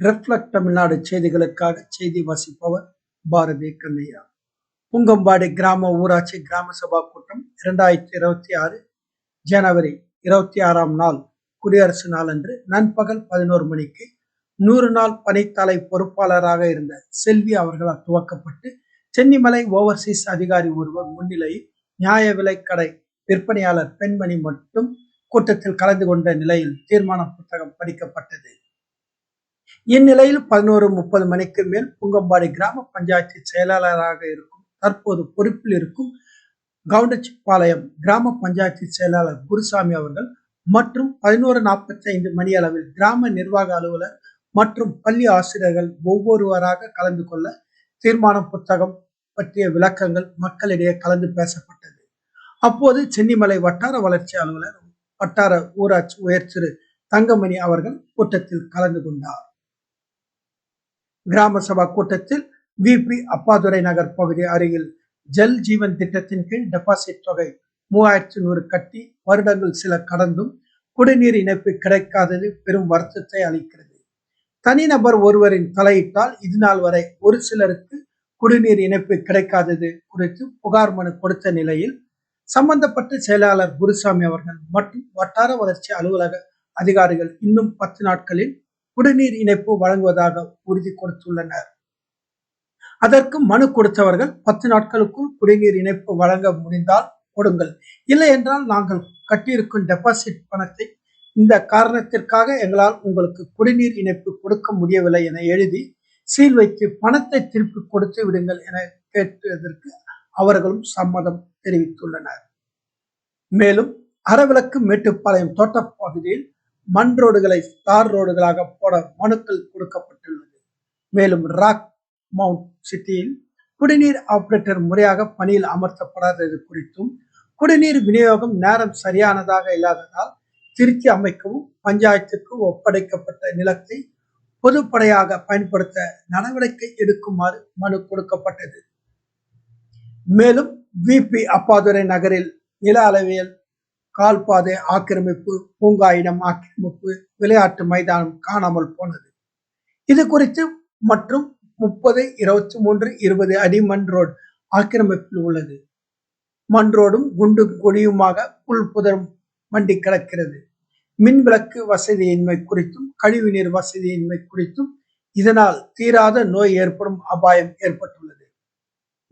Reflect Tamil Nadu செய்திகளுக்காக செய்தி வாசிப்பவர் பாரதி கண்ணையா. புங்கம்பாடி கிராம ஊராட்சி கிராம சபா கூட்டம் இரண்டாயிரத்தி இருபத்தி ஆறு ஜனவரி இருபத்தி ஆறாம் நாள் குடியரசு நாளன்று நண்பகல் பதினோரு மணிக்கு நூறு நாள் பணித்தலை பொறுப்பாளராக இருந்த செல்வி அவர்களால் துவக்கப்பட்டு சென்னிமலை ஓவர்சீஸ் அதிகாரி ஒருவர் முன்னிலையில் நியாய விலைக்கடை விற்பனையாளர் பெண்மணி மட்டும் கூட்டத்தில் கலந்து கொண்ட நிலையில் தீர்மான புத்தகம் படிக்கப்பட்டது. இந்நிலையில் பதினோரு முப்பது மணிக்கு மேல் புங்கம்பாடி கிராம பஞ்சாயத்து செயலாளராக இருக்கும் தற்போது பொறுப்பில் இருக்கும் கவுண்டச்சிப்பாளையம் கிராம பஞ்சாயத்து செயலாளர் குருசாமி அவர்கள் மற்றும் பதினோரு நாற்பத்தி ஐந்து மணி அளவில் கிராம நிர்வாக அலுவலர் மற்றும் பள்ளி ஆசிரியர்கள் ஒவ்வொருவராக கலந்து கொள்ள தீர்மான புத்தகம் பற்றிய விளக்கங்கள் மக்களிடையே கலந்து பேசப்பட்டது. அப்போது சென்னிமலை வட்டார வளர்ச்சி அலுவலர் வட்டார ஊராட்சி உயர் திரு தங்கமணி அவர்கள் கூட்டத்தில் கலந்து கொண்டார். கிராம சபா கூட்டத்தில் விபி அப்பாதுரை நகர் பகுதி அருகில் ஜல் ஜீவன் திட்டத்தின் கீழ் டெபாசிட் தொகை மூவாயிரத்தி நூறு கட்டி வருடங்கள் சில கடந்தும் குடிநீர் இணைப்பு கிடைக்காதது பெரும் வருத்தத்தை அளிக்கிறது. தனிநபர் ஒருவரின் தலையிட்டால் இது நாள் வரை ஒரு சிலருக்கு குடிநீர் இணைப்பு கிடைக்காதது குறித்து புகார் மனு கொடுத்த நிலையில் சம்பந்தப்பட்ட செயலாளர் குருசாமி அவர்கள் மற்றும் வட்டார வளர்ச்சி அலுவலக அதிகாரிகள் இன்னும் பத்து நாட்களில் குடிநீர் இணைப்பு வழங்குவதாக உறுதி கொடுத்துள்ளனர். அதற்கு மனு கொடுத்தவர்கள் பத்து நாட்களுக்குள் குடிநீர் இணைப்பு வழங்க முடிந்தால் கொடுங்கள். இல்லை என்றால் நாங்கள் கட்டியிருக்கும் டெபாசிட் பணத்தை இந்த காரணத்திற்காக எங்களால் உங்களுக்கு குடிநீர் இணைப்பு கொடுக்க முடியவில்லை என எழுதி சீல் வைத்து பணத்தை திருப்பி கொடுத்து விடுங்கள் என கேட்டதற்கு அவர்களும் சம்மதம் தெரிவித்துள்ளனர். மேலும் அறவிளக்கு மேட்டுப்பாளையம் தோட்டப்பகுதியில் மண் ரோடுகளை தார் ரோடுகளாக போட மனுக்கள் கொடுக்கப்பட்டுள்ளது. மேலும் ராக் மவுண்ட் சிட்டியில் குடிநீர் ஆபரேட்டர் முறையாக பணியில் அமர்த்தப்படாதது குறித்தும் குடிநீர் விநியோகம் நேரம் சரியானதாக இல்லாததால் திருத்தி அமைக்கவும் பஞ்சாயத்துக்கு ஒப்படைக்கப்பட்ட நிலத்தை பொதுப்படையாக பயன்படுத்த நடவடிக்கை எடுக்குமாறு மனு கொடுக்கப்பட்டது. மேலும் விபி அப்பாதுரை நகரில் நில அளவியல் கால்பாதை ஆக்கிரமிப்பு பூங்கா இடம் ஆக்கிரமிப்பு விளையாட்டு மைதானம் காணாமல் போனது. இது குறித்து மற்றும் முப்பது இருபத்தி மூன்று இருபது அடி மண் ரோடு ஆக்கிரமிப்பில் உள்ளது. மண் ரோடும் குண்டும் கொடியுமாக புல் புதரும் மண்டி கிடக்கிறது. மின் விளக்கு வசதியின்மை குறித்தும் கழிவுநீர் வசதியின்மை குறித்தும் இதனால் தீராத நோய் ஏற்படும் அபாயம் ஏற்பட்டுள்ளது.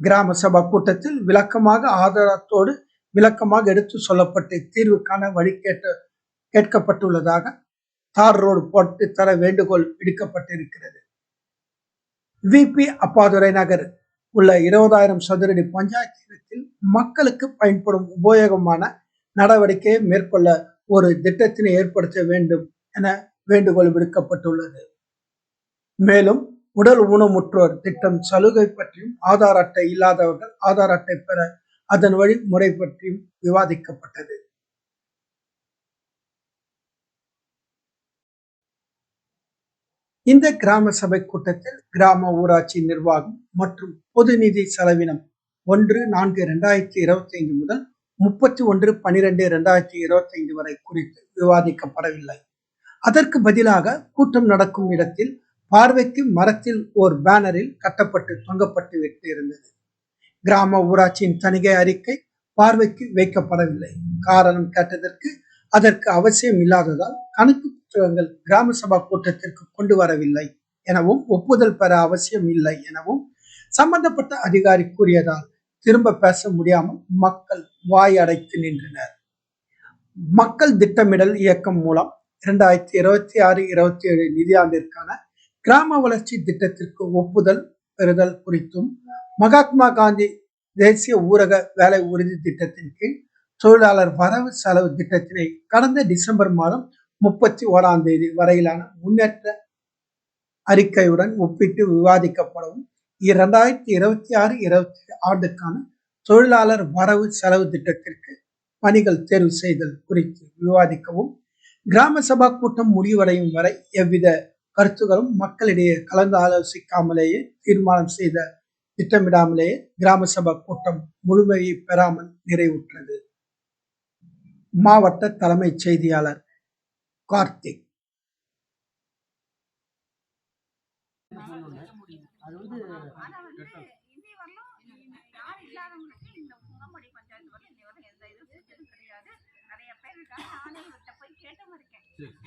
கிராம சபா கூட்டத்தில் விளக்கமாக ஆதாரத்தோடு விளக்கமாக எடுத்து சொல்லப்பட்டு தீர்வுக்கான வழி கேட்ட கேட்கப்பட்டுள்ளதாக தார் ரோடு போட்டு தர வேண்டுகோள் விடுக்கப்பட்டிருக்கிறது. விபி அப்பாதுரை நகர் உள்ள இருபதாயிரம் சதுரடி பஞ்சாயத்தில் மக்களுக்கு பயன்படும் உபயோகமான நடவடிக்கையை மேற்கொள்ள ஒரு திட்டத்தினை ஏற்படுத்த வேண்டும் என வேண்டுகோள் விடுக்கப்பட்டுள்ளது. மேலும் உடல் ஊனமுற்றோர் திட்டம் சலுகை பற்றியும் ஆதார் அட்டை இல்லாதவர்கள் ஆதார் அட்டை பெற அதன் வழி முறை பற்றியும் விவாதிக்கப்பட்டது. இந்த கிராம சபை கூட்டத்தில் கிராம ஊராட்சி நிர்வாகம் மற்றும் பொது நிதி செலவினம் ஒன்று நான்கு இரண்டாயிரத்தி இருபத்தி ஐந்து முதல் முப்பத்தி ஒன்று பனிரெண்டு இரண்டாயிரத்தி இருபத்தி ஐந்து வரை குறித்து விவாதிக்கப்படவில்லை. அதற்கு பதிலாக கூட்டம் நடக்கும் இடத்தில் பார்வைக்கு மரத்தில் ஓர் பேனரில் கட்டப்பட்டு தொங்கப்பட்டு விட்டு இருந்தது கிராம ஊராட்சியின் தணிகை அறிக்கை பார்வைக்கு வைக்கப்படவில்லை. காரணம் கேட்டதற்கு அதற்கு அவசியம் இல்லாததால் கணக்கு புத்தகங்கள் கிராம சபா கூட்டத்திற்கு கொண்டு வரவில்லை எனவும் ஒப்புதல் பெற அவசியம் இல்லை எனவும் சம்பந்தப்பட்ட அதிகாரி கூறியதால் திரும்ப பேச முடியாமல் மக்கள் வாய் அடைத்து நின்றனர். மக்கள் திட்டமிடல் இயக்கம் மூலம் இரண்டாயிரத்தி இருபத்தி ஆறு இருபத்தி ஏழு நிதியாண்டிற்கான கிராம வளர்ச்சி திட்டத்திற்கு ஒப்புதல் பெறுதல் குறித்தும் மகாத்மா காந்தி தேசிய ஊரக வேலை உறுதி திட்டத்தின் கீழ் தொழிலாளர் வரவு செலவு திட்டத்தினை கடந்த டிசம்பர் மாதம் முப்பத்தி ஓராம் தேதி வரையிலான முன்னேற்ற அறிக்கையுடன் ஒப்பிட்டு விவாதிக்கப்படவும் இரண்டாயிரத்தி இருபத்தி ஆறு இருபத்தி ஆண்டுக்கான தொழிலாளர் வரவு செலவு திட்டத்திற்கு பணிகள் தேர்வு செய்தல் குறித்து விவாதிக்கவும் கிராம சபா கூட்டம் முடிவடையும் வரை எவ்வித கருத்துகளும் மக்களிடையே கலந்து ஆலோசிக்காமலேயே தீர்மானம் செய்த திட்டமிடாமலே கிராம சபா கூட்டம் முழுமையை பெறாமல் நிறைவுற்றது. மாவட்ட தலைமைச் செய்தியாளர் கார்த்திக். யார் இல்லாதவங்களுக்கு இந்த எந்த நிறைய பேர் இருக்காங்க போய்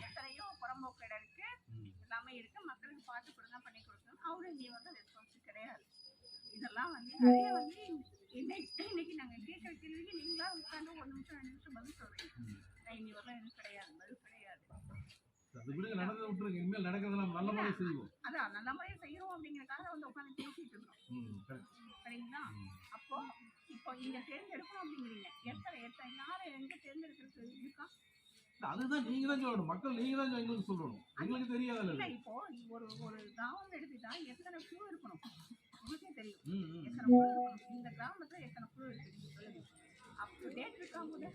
எத்தனையோ புறம்போக்கு இருக்கு. எல்லாமே இருக்கு. மக்களுக்கு பார்த்து கொடுங்க பண்ணி கொடுக்கணும் அவரும் இங்கே வந்து ரெஸ்பான்ஸ் கிடையாது. இதெல்லாம் வந்து நிறைய வந்து இன்னைக்கு இன்னைக்கு நாங்க கேட்குற கேள்விக்கு நீங்களா உட்காந்து ஒரு நிமிஷம் ரெண்டு நிமிஷம் பதில் சொல்றீங்க. நான் இனி வரலாம் எனக்கு கிடையாது பதில் கிடையாது. அதான் நல்ல முறையை செய்யறோம் அப்படிங்கறதுக்காக வந்து உட்காந்து பேசிட்டு இருக்கோம். சரிங்களா? அப்போ இப்போ இங்க தேர்ந்தெடுக்கணும் அப்படிங்கிறீங்க. எத்தனை எத்தனை யாரை எங்க தேர்ந்தெடுக்கிறது? இருக்கா அதுதான் நீங்க தான் சொல்லணும். மக்கள் நீங்க தான் எங்களுக்கு சொல்லணும். எங்களுக்கு தெரியாதுல்ல. இல்ல இப்போ ஒரு ஒரு கிராமம் எடுத்துட்டா எத்தனை குழு இருக்கணும்? உங்களுக்கே தெரியும். எத்தனை குழு இந்த கிராமத்துல எத்தனை குழு அப்டேட் இருக்கா கூட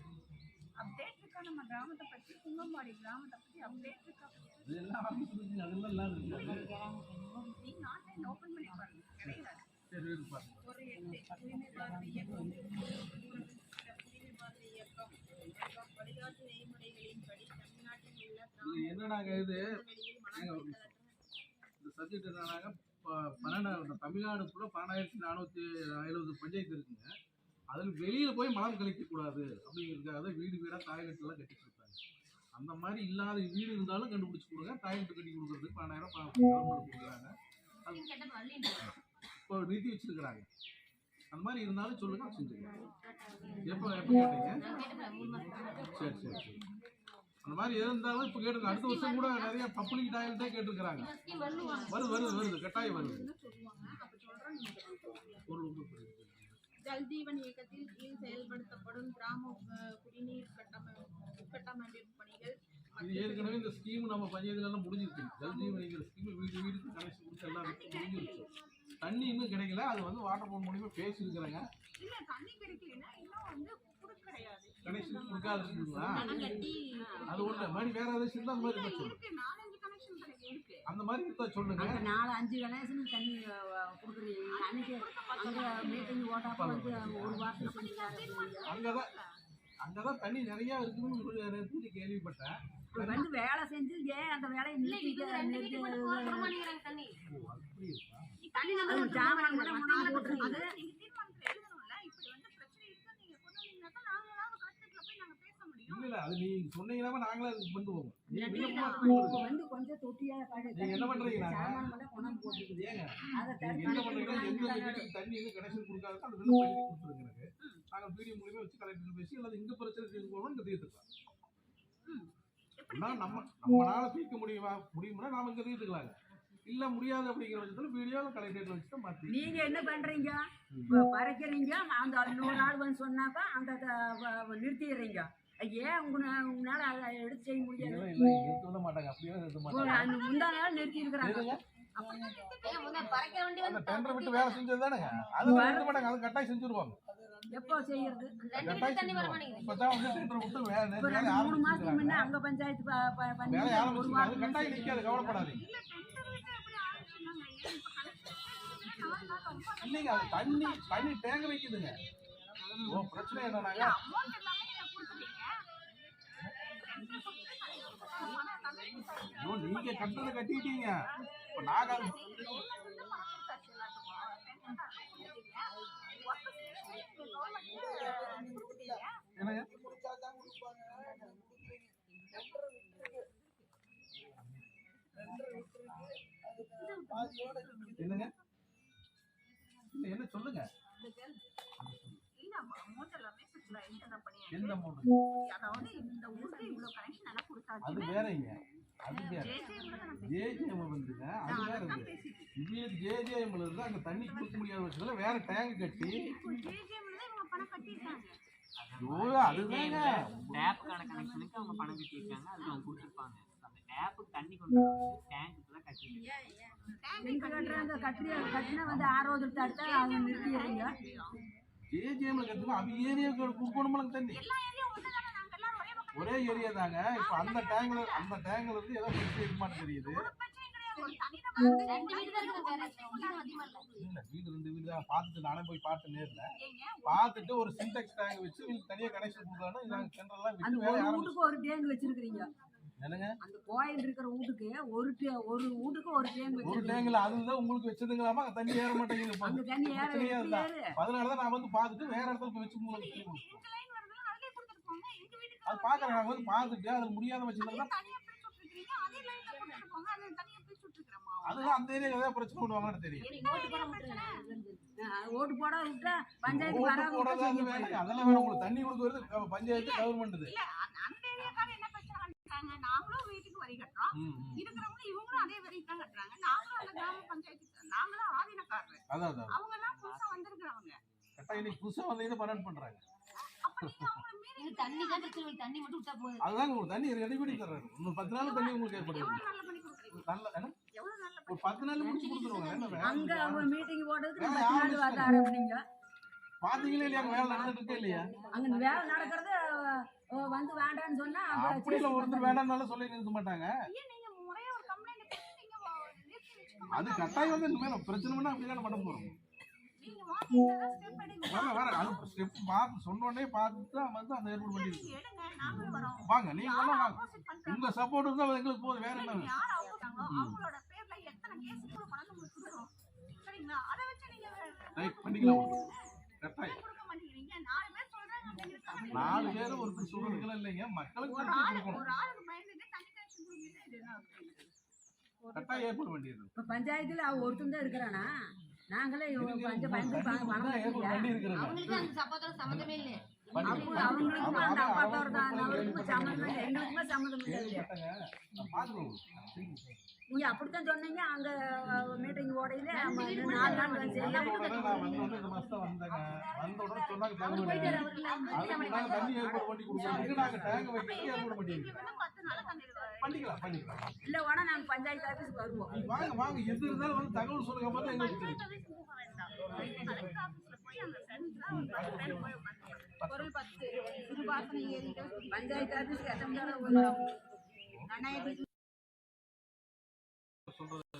அப்டேட் இருக்கா? நம்ம கிராமத்தை பத்தி குங்கம்பாடி கிராமத்தை பத்தி அப்டேட் இருக்கா? ஆன்லைன் ஓபன் பண்ணி பாருங்க. கிடையாது. ஒரு தூய்மை பாரதி இயக்கம் தூய்மை பாரதி இயக்கம் வழிகாட்டு நெறிமுறைகளின்படி தமிழ்நாட்டில் உள்ள என்னடாங்க இது? இந்த சப்ஜெக்ட் என்னன்னாங்க பன்னெண்டாயிரம் பன்னெண்டு தமிழ்நாடு கூட பன்னெண்டாயிரத்தி நானூற்றி எழுபது பஞ்சாயத்து இருக்குங்க. அதில் வெளியில் போய் மலம் கழிக்கக்கூடாது அப்படிங்கிறதுக்காக தான் வீடு வீடாக டாய்லெட்லாம் கட்டி கொடுத்தாங்க. அந்த மாதிரி இல்லாத வீடு இருந்தாலும் கண்டுபிடிச்சி கொடுங்க. டாய்லெட் கட்டி கொடுக்குறதுக்கு பன்னெண்டாயிரம் கவர்மெண்ட் கொடுக்குறாங்க. அது இப்போ நிறுத்தி வச்சிருக்கிறாங்க. அந்த மாதிரி இருந்தாலும் சொல்லுங்க செஞ்சுக்கலாம். எப்போ எப்போ கேட்டீங்க? சரி சரி சரி. அந்த மாதிரி இருந்தாலும் இப்போ கேட்டுங்க அடுத்த வருஷம் கூட நிறைய பப்ளிக் டாய்லெட்டே கேட்டிருக்கிறாங்க வருது வருது வருது கட்டாயம் வருது. ஜல்ஜீவன் இயக்கத்தில் கீழ் செயல்படுத்தப்படும் கிராம குடிநீர் கட்டமை உட்கட்டமைப்பு பணிகள் இது ஏற்கனவே இந்த ஸ்கீம் நம்ம பஞ்சாயத்துல எல்லாம் முடிஞ்சிருச்சு ஜல்ஜீவனிங்கிற ஸ்கீம் வீடு வீடுக்கு கனெக்ஷன் கொடுத்து எல்லாம் முடிஞ்சிருச்சு. தண்ணி இன்னும் கிடைக்கல. அது வந்து வாட்டர் போர்ட் மூலியமா பேசியிருக்கிறாங்க. இல்ல தண்ணி கிடைக்கலன்னா இன்னும் வந்து கனெக்ஷன் அது ஒண்ணு. மாதிரி வேற ஏதாச்சும் இருந்தா அந்த மாதிரி இருக்கு. அந்த மாதிரி இருந்தா சொல்லுங்க. நாலு அஞ்சு கணேசன் தண்ணி கொடுக்குறீங்க. அன்னைக்கு அங்க மீட்டிங் ஓட்டாப்ப வந்து ஒரு வாரத்துக்கு செஞ்சுட்டாரு அங்கதான் அங்கதான் தண்ணி நிறைய இருக்குன்னு கேள்விப்பட்டேன். வந்து வேலை செஞ்சு ஏன் அந்த வேலையை நிறுத்திட்டு நிறுத்தி தண்ணி ஓ, அப்படி இருக்கா தண்ணி அது ஜாமான் கூட மொத்தமா போட்டுருக்கீங்க. அது நீங்க தீர்மானத்துல எழுதணும்ல இப்படி வந்து பிரச்சனை இருக்கு நீங்க கொண்டு வந்தீங்கன்னா நாங்களாவது கலெக்டர்ல போய் நாங்க பேச முடியும் இல்ல இல்ல அது நீங்க சொன்னீங்கன்னா நாங்களே அதுக்கு பண்ணுவோம். வந்து கொஞ்சம் தொட்டியா நீங்க? என்ன போட்டுருக்குது. ஏங்க அதை என்ன எந்த தடுத்து வீட்டுக்கு தண்ணி வந்து கனெக்ஷன் கொடுக்காத அந்த விண்ணப்பம் எழுதி கொடுத்துருங்க எனக்கு. நாங்க மூலியமா வச்சு கலெக்டர் பேசி அல்லது இங்க பிரச்சனை தீர்த்து போகணும் இங்க தீர்த்துக்கலாம். நம்ம நம்மளால தீர்க்க முடியுமா? முடியும்னா நாம இங்க தீர்த்துக்கலாங்க இல்ல முடியாது அப்படிங்கிற பட்சத்துல வீடியோல கலெக்டர் வச்சு மாத்தி. நீங்க என்ன பண்றீங்க? பறைக்கிறீங்க அந்த நூறு நாள் வந்து சொன்னாக்கா அந்த நிறுத்திடுறீங்க. ஏன் உங்க உங்களால அதை எடுத்து செய்ய முடியாது? அந்த முந்தா நாள் நிறுத்தி இருக்கிறாங்க. எப்போ செய்யறது? மூணு மாசத்துக்கு முன்ன அங்க பஞ்சாயத்து ஒரு வாரம் இல்லைங்க அது தண்ணி தண்ணி வைக்குதுங்க. ஓ பிரச்சனை என்னன்னாங்க? நீங்க கட்டுறதை கட்டிட்டீங்க இப்ப நாங்க நீங்க என்னங்க? என்னங்க என்ன சொல்லுங்க இல்ல அமௌண்ட் எல்லாமே சுற்றுலா என்ன பண்ணியாச்சு எந்த அமௌண்ட் அதாவது இந்த ஊருக்கு இவ்வளவு கனெக்ஷன் அது கொடுத்தாச்சு வேறங்க அது வேற. ஜேஜிஎம் வந்துங்க அது வேற இது ஜேஜிஎம்ல இருந்து அங்க தண்ணி கொடுக்க முடியாத பட்சத்துல வேற டேங்க் கட்டி தான் இவங்க பணம் கட்டிட்டாங்க அதுதாங்க. டேப்புக்கான கனெக்ஷனுக்கு அவங்க பணம் கட்டியிருக்காங்க. அதுக்கு அவங்க கொடுத்துருப்பாங்க. அந்த டேப்புக்கு தண்ணி கொண்டு வந்து டேங்க்குக்கு தான் எங்க கட்டுறாங்க கட்டி கட்டினா வந்து ஆரோது தடுத்தா அவங்க நிறுத்திடுறீங்க ஜேஜிஎம்ல கட்டுங்க அவங்க ஏரியாவுக்கு கொடுக்கணுமில்ல தண்ணி. எல்லா ஏரியாவும் ஒன்று தானே நாங்க எல்லாரும் ஒரே ஏரியா தாங்க இப்ப அந்த டேங்க்ல அந்த டேங்க்ல இருந்து ஏதோ பிரச்சனை இருக்க. மாட்டேன் தெரியுது இல்லை வீடு ரெண்டு வீடு தான். பார்த்துட்டு நானே போய் பார்த்து நேர்ல. பார்த்துட்டு ஒரு சின்டெக்ஸ் டேங்க் வச்சு இவங்களுக்கு தனியா கனெக்ஷன் கொடுக்கணும் நாங்க சென்ட்ரல்லாம் விட்டு ஒரு டேங்க் என்னங்க? அந்த கோயில் இருக்கிற வீட்டுக்கு ஒரு டே- ஒரு வீட்டுக்கு ஒரு டேங்க் ஒரு டேங்கில் அதுதான் உங்களுக்கு வச்சதுங்களாமா? தண்ணி ஏற மாட்டேங்குது. அங்க தண்ணி ஏற. ஏறு அதனாலதான் நான் வந்து பார்த்துட்டு வேற இடத்துல வச்சு உங்களுக்கு அது பாக்குறேன் நான் வந்து பார்த்துட்டு அது முடியாத பட்சத்துல தான் தனியா பிரிச்சு விட்டுருக்கீங்க. அதே லைன்ல கொடுத்துட்டு போங்க. அது தனியா பிரிச்சு விட்டுருக்கிறோமா அதுதான் அந்த ஏரியால ஏதாவது பிரச்சனை பண்ணுவாங்கன்னு தெரியும். ஓட்டு போட விட்டா பஞ்சாயத்து அதெல்லாம் வேற. உங்களுக்கு தண்ணி கொடுக்க வருது பஞ்சாயத்து கவர்மெண்ட் இல்ல அந்த அந்த ஏரியாக்காரர் என்ன பிரச்சனை பண்றாங்க நாங்களும் வீட்டுக்கு வரி கட்டுறோம். இருக்கிறவங்க இவங்களும் அதே வரி தான் கட்டுறாங்க. நாங்களும் அந்த கிராம பஞ்சாயத்து நாங்களும் ஆதீனக்காரர் அவங்க எல்லாம் புதுசா வந்திருக்கிறவங்க. இன்னைக்கு புதுசா வந்து பன்னெண்டு பண்றாங்க. தண்ணி தான் பிரச்சனை தண்ணி மட்டும் விட்டா போதும். அதுதான் உங்களுக்கு தண்ணி ரெடி தர்றாரு. இன்னும் பத்து நாள் தண்ணி உங்களுக்கு ஏற்படுது. நல்ல ஒரு பத்து நாள் முடிச்சு கொடுத்துருவாங்க? அங்க அவங்க மீட்டிங் போடுறதுக்கு பத்து நாள் ஆரம்பிச்சிட்டாங்க. வர ஆரம்பிங்க. பாத்தீங்களா இல்லையா? வேலை நடந்துட்டு இருக்கே இல்லையா? அங்க வேலை நடக்கிறது வந்து வேண்டாம்னு சொன்னா அப்படி இல்ல ஒருத்தர் வேண்டாம்னாலும் சொல்லி நிறுத்த மாட்டாங்க. அது கட்டாயம் வந்து இனிமேல் பிரச்சனை பண்ணா அப்படிதானே பண்ண போறோம். ஸ்டெப் பார்த்து தான் வந்து அந்த ஏற்பாடு பண்ணி நீங்க எடுங்க நாங்களும் வரோம். வாங்க நீங்க வாங்க. உங்க சப்போர்ட் இருந்தா எங்களுக்கு போதும் வேற என்ன பண்ணிக்கலாம். நாலு பேர் சொல்றாங்க நீங்க இருக்க மாட்டேங்கிறீங்க. நாலு பேரும் ஒருத்தர் சொல்றதுக்கெல்லாம் இல்லைங்க. மக்களுக்கு ஒரு ஒரு? கட்டாயம் ஏற்பாடு வேண்டியது இப்ப பஞ்சாயத்துல அவ ஒருத்தன் தான் இருக்கிறானா? நாங்களே பஞ்ச. பயந்து அவங்களுக்கு அந்த சப்போத்தோட சம்மந்தமே இல்லை அவங்க அவங்களுக்கும் அந்த அப்பாத்தோட தான். அவருக்கும் சம்மந்தம் இல்லை. எங்களுக்குமே சம்மந்தம் இல்லை நீங்க அப்படித்தான் சொன்னீங்க. அங்க மீட்டிங் ஓடையில நாலு நாள் வந்து இல்ல உடனே நாங்க பஞ்சாயத்து ஆபீஸ்க்கு வருவோம். வாங்க வாங்க. எது இருந்தாலும் வந்து தகவல் சொல்லுங்க. பார்த்தா எங்களுக்கு தெரியும். பஞ்சாயத்து ஆபீஸ் பொருள் பத்து ஆபீஸ்க்கு எத்தனை 冲突